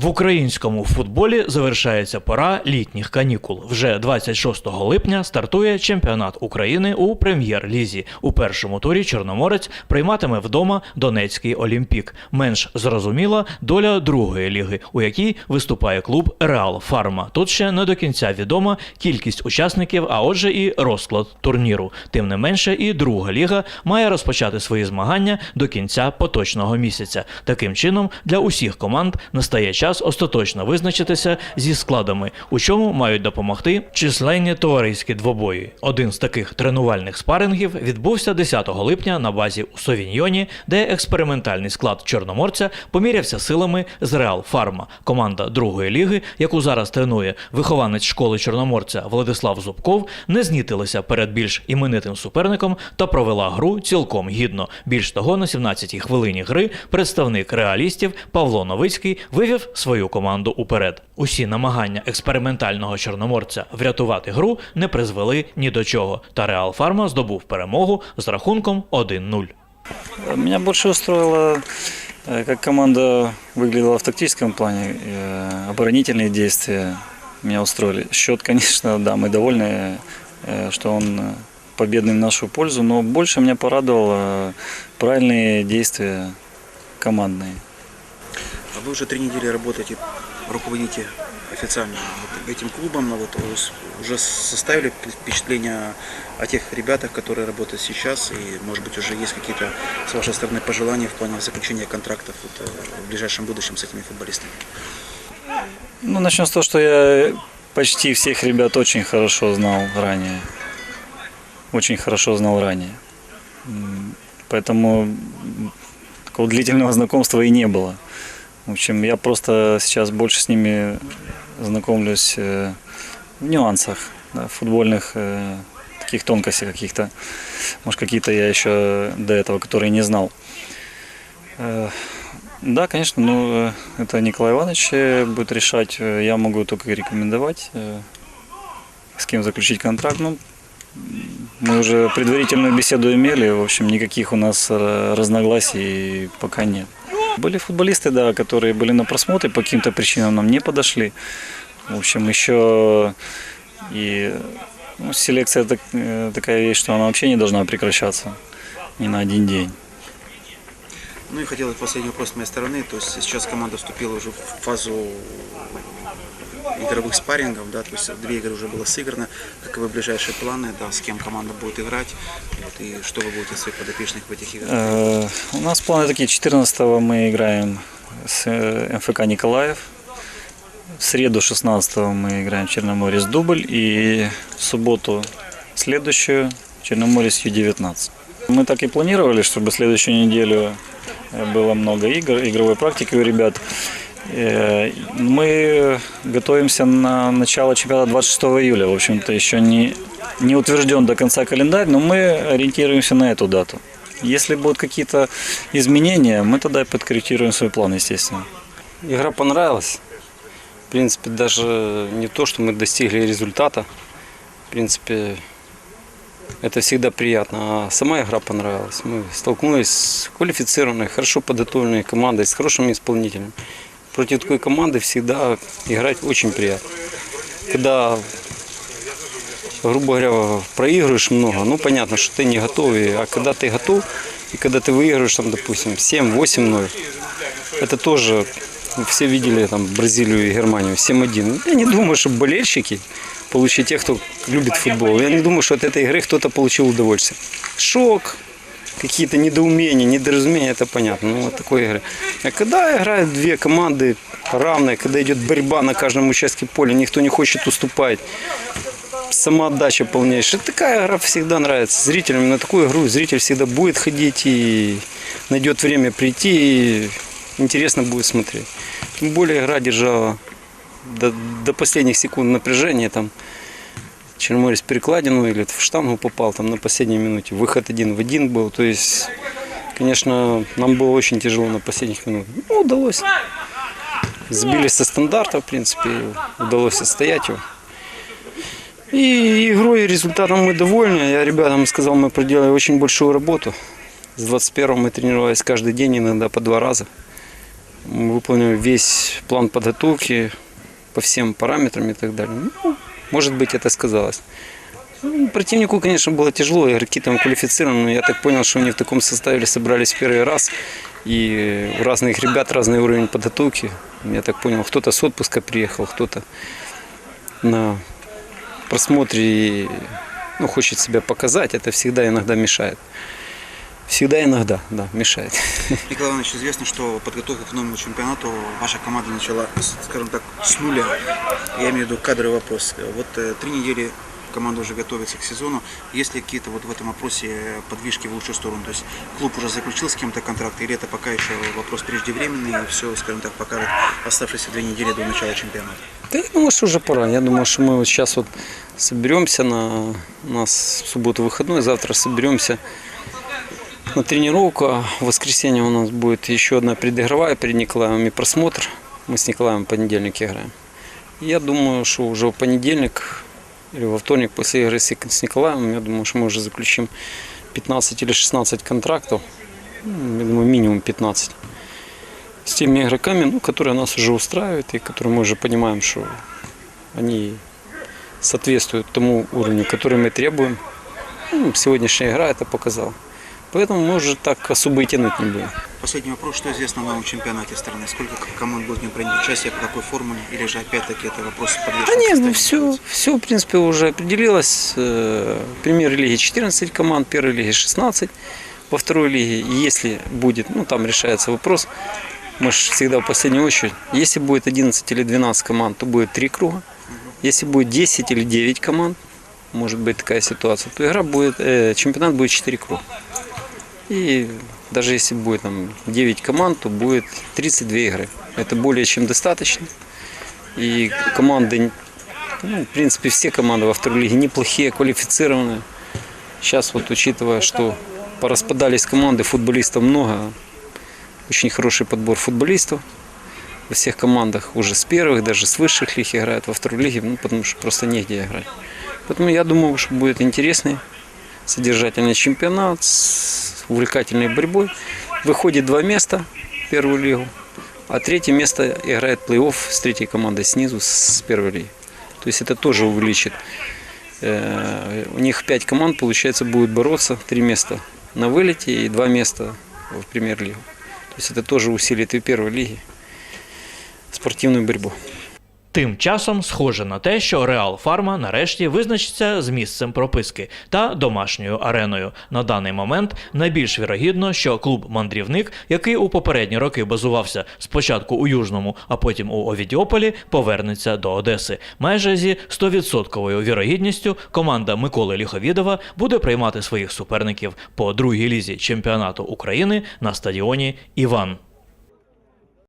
В українському футболі завершається пора літніх канікул. Вже 26 липня стартує чемпіонат України у прем'єр-лізі. У першому турі Чорноморець прийматиме вдома Донецький Олімпік. Менш зрозуміла доля другої ліги, у якій виступає клуб Реал Фарма. Тут ще не до кінця відома кількість учасників, а отже, і розклад турніру. Тим не менше, і друга ліга має розпочати свої змагання до кінця поточного місяця. Таким чином, для усіх команд настає час остаточно визначитися зі складами, у чому мають допомогти численні товариські двобої. Один з таких тренувальних спарингів відбувся 10 липня на базі у Совіньйоні, де експериментальний склад Чорноморця помірявся силами з Реал Фарма. Команда другої ліги, яку зараз тренує вихованець школи Чорноморця Владислав Зубков, не знітилася перед більш іменитим суперником та провела гру цілком гідно. Більш того, на 17-й хвилині гри представник реалістів Павло Новицький вивів свою команду уперед. Усі намагання експериментального чорноморця врятувати гру не призвели ні до чого. Та Реал Фарма здобув перемогу з рахунком 1-0. Меня больше устроило, э, как команда выглядела в тактическом плане. Э, Оборонительные действия меня устроили. Счет, конечно, да, мы довольны, э, что он э, победный в нашу пользу, но больше меня порадовало э, правильные действия командные. Вы уже три недели работаете, руководите официально вот этим клубом, но вот уже составили впечатление о тех ребятах, которые работают сейчас, и, может быть, уже есть какие-то с вашей стороны пожелания в плане заключения контрактов вот, э, в ближайшем будущем с этими футболистами? Ну, начнем с того, что я почти всех ребят очень хорошо знал ранее. Очень хорошо знал ранее. Поэтому такого длительного знакомства и не было. В общем, я просто сейчас больше с ними знакомлюсь э, в нюансах, да, футбольных э, таких тонкостях каких-то. Может, какие-то я еще до этого, которые не знал. Э, да, конечно, ну, это Николай Иванович будет решать. Я могу только рекомендовать, с кем заключить контракт. Ну, мы уже предварительную беседу имели, в общем, никаких у нас разногласий пока нет. Были футболисты, да, которые были на просмотре, по каким-то причинам нам не подошли. В общем, еще и ну, селекция так- э, такая вещь, что она вообще не должна прекращаться ни на один день. Ну и хотел последний вопрос с моей стороны. То есть сейчас команда вступила уже в фазу игровых спаррингов, да, то есть две игры уже было сыграно. Каковы ближайшие планы, да, с кем команда будет играть, вот, и что вы будете своих подопечных в этих играх? Э, У нас планы такие. 14 мы играем с э, МФК Николаев. В среду 16 мы играем в Черноморец дубль. И в субботу следующую Черноморец Ю-19. Мы так и планировали, чтобы следующую неделю э, было много игр, игровой практики у ребят. Э, Мы готовимся на начало чемпионата 26 июля. В общем-то, еще не, не утвержден до конца календарь, но мы ориентируемся на эту дату. Если будут какие-то изменения, мы тогда и подкорректируем свой план, естественно. Игра понравилась. В принципе, даже не то, что мы достигли результата. В принципе, это всегда приятно. А сама игра понравилась. Мы столкнулись с квалифицированной, хорошо подготовленной командой, с хорошими исполнителями. Против такой команды всегда играть очень приятно. Когда, грубо говоря, проигрываешь много, ну понятно, что ты не готов. А когда ты готов, и когда ты выигрываешь, там, допустим, 7-8-0, это тоже ну, все видели там Бразилию и Германию 7-1. Я не думаю, что болельщики, получили те, кто любит футбол, я не думаю, что от этой игры кто-то получил удовольствие. Шок, какие-то недоумения, недоразумения, это понятно. Ну, вот такой игры. А когда играют две команды равные, когда идет борьба на каждом участке поля, никто не хочет уступать, самоотдача полнейшая. Такая игра всегда нравится зрителям. На такую игру зритель всегда будет ходить и найдет время прийти и интересно будет смотреть. Тем более игра держала до, до последних секунд напряжения. Там Черноморец перекладину или в штангу попал там на последней минуте. Выход один в один был. То есть, конечно, нам было очень тяжело на последних минутах. Ну, удалось. Сбились со стандарта, в принципе, удалось отстоять его. И игрой, и результатом мы довольны. Я ребятам сказал, мы проделали очень большую работу. С 21 мы тренировались каждый день, иногда по два раза. Мы выполнили весь план подготовки по всем параметрам и так далее. Ну, может быть, это сказалось. Ну, Противнику, конечно, было тяжело, игроки там квалифицированы, но я так понял, что они в таком составе собрались в первый раз, и у разных ребят разный уровень подготовки. Я так понял, кто-то с отпуска приехал, кто-то на просмотре ну, хочет себя показать, это всегда иногда мешает. Всегда иногда, да, мешает. Николай Иванович, известно, что подготовку к новому чемпионату ваша команда начала, скажем так, с нуля. Я имею в виду кадровый вопрос. Вот э, три недели команда уже готовится к сезону. Есть ли какие-то вот в этом вопросе подвижки в лучшую сторону? То есть клуб уже заключил с кем-то контракт, или это пока еще вопрос преждевременный, и все, скажем так, пока оставшиеся две недели до начала чемпионата? Да я думаю, что уже пора. Я думаю, что мы вот сейчас вот соберемся на у нас субботу выходной, завтра соберемся на тренировку. А в воскресенье у нас будет еще одна предыгровая перед Николаем и просмотр. Мы с Николаем в понедельник играем. Я думаю, что уже в понедельник или во вторник после игры с с Николаем, я думаю, что мы уже заключим 15 или 16 контрактов. Ну, Я думаю, минимум 15 с теми игроками, ну, которые нас уже устраивают и которые мы уже понимаем, что они соответствуют тому уровню, который мы требуем. Ну, сегодняшняя игра это показала. Поэтому мы уже так особо и тянуть не будем. Последний вопрос. Что известно о новом чемпионате страны? Сколько команд будет в нем принять участие, по какой формуле? Или же опять-таки это вопрос Да подвешенный? нет, ну все, все, в принципе, уже определилось. Э, В премьер-лиге 14 команд, в первой лиге 16, во второй лиге, если будет, ну там решается вопрос, мы же всегда в последнюю очередь, если будет 11 или 12 команд, то будет 3 круга. Если будет 10 или 9 команд, может быть такая ситуация, то игра будет, э, чемпионат будет 4 круга. И даже если будет там 9 команд, то будет 32 игры. Это более чем достаточно. И команды, ну, в принципе, все команды во второй лиге неплохие, квалифицированные. Сейчас вот учитывая, что пораспадались команды, футболистов много, очень хороший подбор футболистов во всех командах уже с первых, даже с высших лиг играют во второй лиге, ну, потому что просто негде играть. Поэтому я думаю, что будет интересный, содержательный чемпионат увлекательной борьбой. Выходит два места в первую лигу, а третье место играет плей-офф с третьей командой снизу, с первой лиги. То есть это тоже увеличит. Э, У них пять команд, получается, будут бороться. Три места на вылете и два места в премьер-лигу. То есть это тоже усилит и первой лиги спортивную борьбу. Тим часом схоже на те, що Реал Фарма нарешті визначиться з місцем прописки та домашньою ареною. На даний момент найбільш вірогідно, що клуб Мандрівник, який у попередні роки базувався спочатку у Южному, а потім у Овідіополі, повернеться до Одеси. Майже зі 100% вірогідністю команда Миколи Ліховідова буде приймати своїх суперників по другій лізі чемпіонату України на стадіоні Іван.